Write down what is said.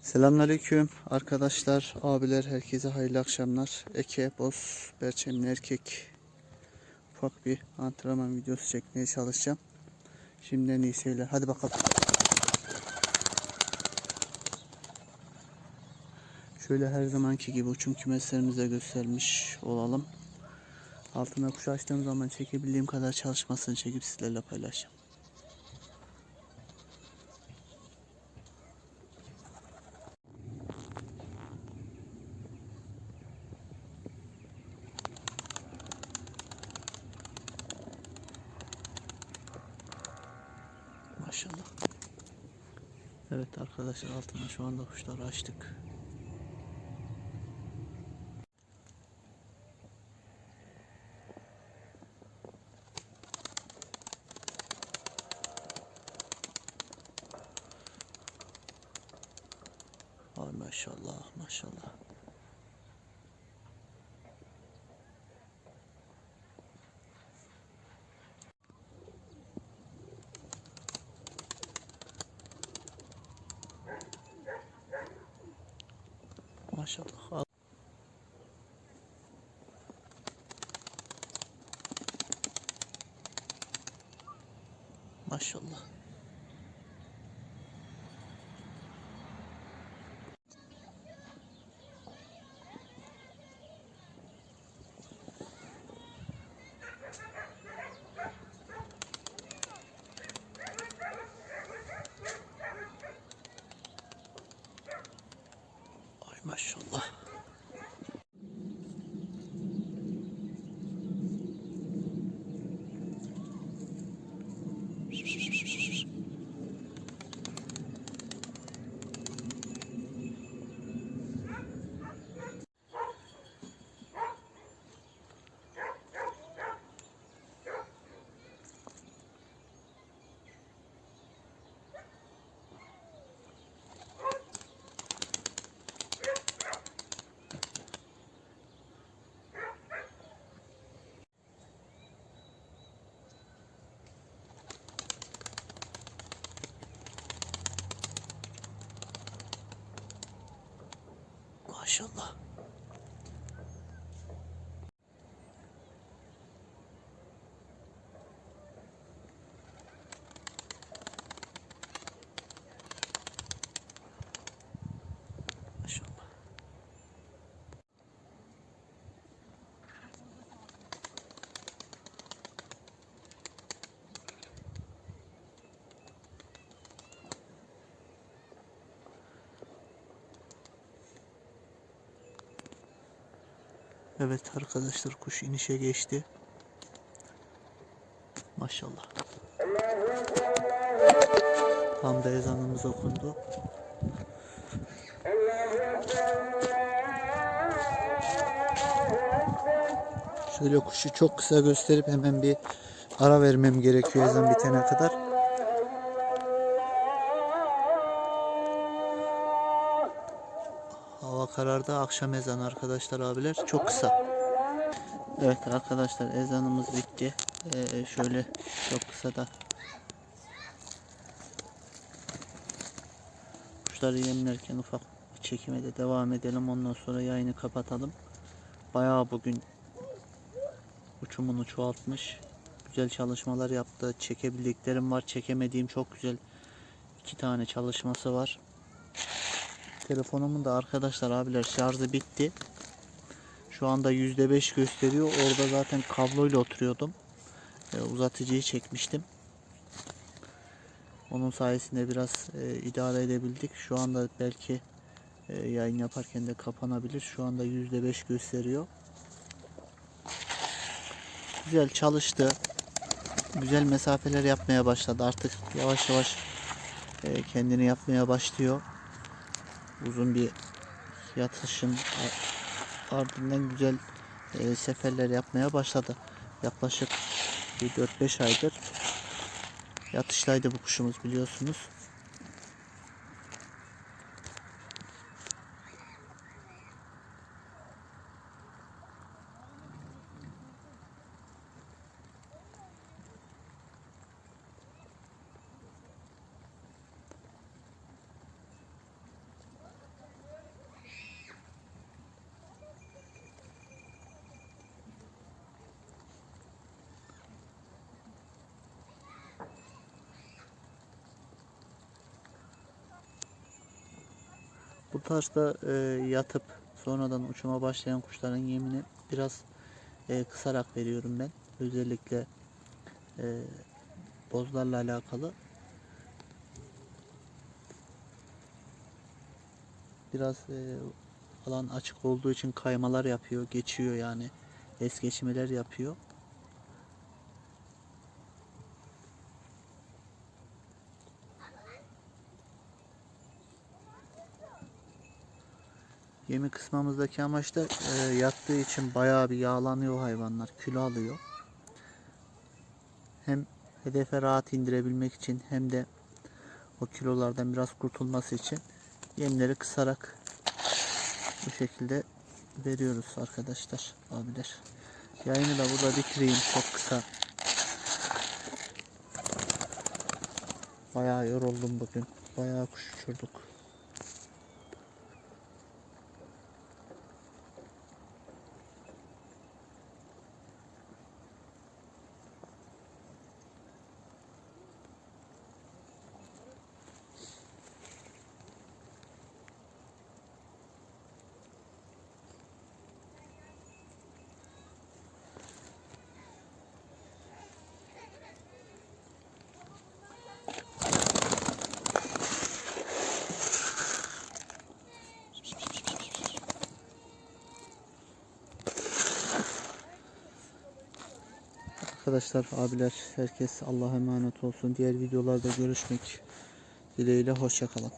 Selamünaleyküm arkadaşlar, abiler, herkese hayırlı akşamlar. Eke, boz, perçemli erkek ufak bir antrenman videosu çekmeye çalışacağım. Şimdiden iyi seyirler. Hadi bakalım. Şöyle her zamanki gibi uçum kümeslerimize göstermiş olalım. Altına kuş açtığım zaman çekebildiğim kadar çalışmasını çekip sizlerle paylaşacağım. Maşallah. Evet arkadaşlar altına şu anda kuşları açtık. Ay maşallah maşallah. Maşallah. Al- Maşallah. Ay maşallah. Maşallah. Evet arkadaşlar kuş inişe geçti. Maşallah. Tam da ezanımız okundu. Şöyle kuşu çok kısa gösterip hemen bir ara vermem gerekiyor ezan bitene kadar. Hava karardı. Akşam ezanı arkadaşlar abiler. Çok kısa. Evet arkadaşlar ezanımız bitti. Ee, şöyle çok kısa da kuşları yemlerken ufak bir çekime de devam edelim. Ondan sonra yayını kapatalım. Bayağı bugün uçumunu çoğaltmış. Güzel çalışmalar yaptı. Çekebildiklerim var. Çekemediğim çok güzel iki tane çalışması var. Telefonumun da arkadaşlar abiler şarjı bitti. Şu anda %5 gösteriyor. Orada zaten kabloyla oturuyordum. Ee, uzatıcıyı çekmiştim. Onun sayesinde biraz e, idare edebildik. Şu anda belki e, yayın yaparken de kapanabilir. Şu anda %5 gösteriyor. Güzel çalıştı. Güzel mesafeler yapmaya başladı. Artık yavaş yavaş e, kendini yapmaya başlıyor uzun bir yatışın ardından güzel e, seferler yapmaya başladı. Yaklaşık bir 4-5 aydır yatıştaydı bu kuşumuz biliyorsunuz. Bu tarzda e, yatıp sonradan uçuma başlayan kuşların yemini biraz e, kısarak veriyorum ben. Özellikle e, bozlarla alakalı. Biraz e, alan açık olduğu için kaymalar yapıyor, geçiyor yani. Es geçmeler yapıyor. Yemi kısmımızdaki amaç da e, yattığı için bayağı bir yağlanıyor hayvanlar, kilo alıyor. Hem hedefe rahat indirebilmek için hem de o kilolardan biraz kurtulması için yemleri kısarak bu şekilde veriyoruz arkadaşlar, abiler. Yayını da burada bitireyim çok kısa. Bayağı yoruldum bugün. Bayağı kuş uçurduk. Arkadaşlar, abiler, herkes Allah'a emanet olsun. Diğer videolarda görüşmek dileğiyle. Hoşçakalın.